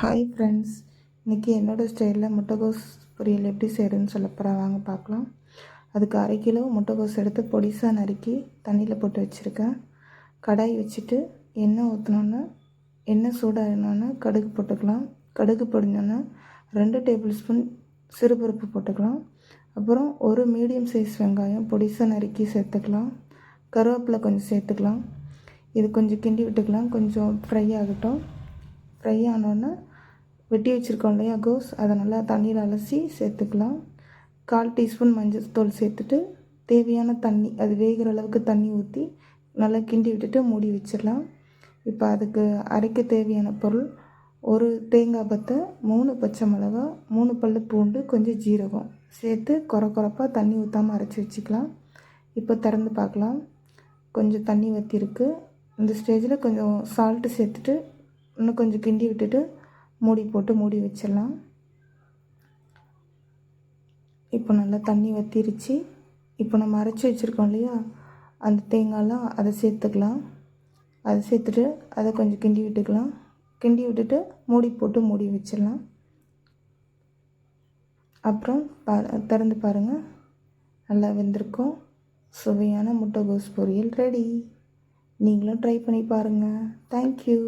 Hi friends இன்றைக்கி என்னோடய ஸ்டைலில் முட்டைகோஸ் பொரியல் எப்படி செய்கிறதுன்னு சொல்ல போகிறேன் வாங்க பார்க்கலாம். அதுக்கு அரை கிலோ முட்டைகோஸ் எடுத்து பொடிசாக நறுக்கி தண்ணியில் போட்டு வச்சுருக்கேன். கடாய் வச்சுட்டு எண்ணெய் ஊற்றினோன்னே எண்ணெய் சூடாகினோன்னே கடுகு போட்டுக்கலாம். கடுகு பொடிஞ்சோன்னே ரெண்டு டேபிள் ஸ்பூன் சிறுபருப்பு போட்டுக்கலாம். அப்புறம் ஒரு மீடியம் சைஸ் வெங்காயம் பொடிசாக நறுக்கி சேர்த்துக்கலாம். கருவேப்பிலை கொஞ்சம் சேர்த்துக்கலாம். இது கொஞ்சம் கிண்டி விட்டுக்கலாம். கொஞ்சம் ஃப்ரை ஆகட்டும். ஃப்ரை ஆனோன்னே வெட்டி வச்சுருக்கோம் இல்லையா கோஸ்? அதை நல்லா தண்ணியில் அலசி சேர்த்துக்கலாம். கால் டீஸ்பூன் மஞ்சள் தூள் சேர்த்துட்டு தேவையான தண்ணி அது வேகிற அளவுக்கு தண்ணி ஊற்றி நல்லா கிண்டி விட்டுட்டு மூடி வச்சிடலாம். இப்போ அதுக்கு அரைக்க தேவையான பொருள் ஒரு தேங்காய் பத்தை மூணு பச்சை மிளகா மூணு பல் பூண்டு கொஞ்சம் ஜீரகம் சேர்த்து குறை குறைப்பாக தண்ணி ஊற்றாமல் அரைச்சி வச்சுக்கலாம். இப்போ திறந்து பார்க்கலாம். கொஞ்சம் தண்ணி வற்றிருக்கு இந்த ஸ்டேஜில் கொஞ்சம் சால்ட்டு சேர்த்துட்டு இன்னும் கொஞ்சம் கிண்டி விட்டுட்டு மூடி போட்டு மூடி வச்சிடலாம். இப்போ நல்லா தண்ணி வத்திருச்சு. இப்போ நம்ம அரைச்சி வச்சுருக்கோம் இல்லையா? அந்த தேங்காய்லாம் அதை சேர்த்துக்கலாம். அதை சேர்த்துட்டு அதை கொஞ்சம் கிண்டி விட்டுக்கலாம். கிண்டி விட்டுட்டு மூடி போட்டு மூடி வச்சிடலாம். அப்புறம் பா திறந்து பாருங்கள் நல்லா வெந்திருக்கும். சுவையான முட்டைகோஸ் பொரியல் ரெடி. நீங்களும் ட்ரை பண்ணி பாருங்கள் தேங்க்யூ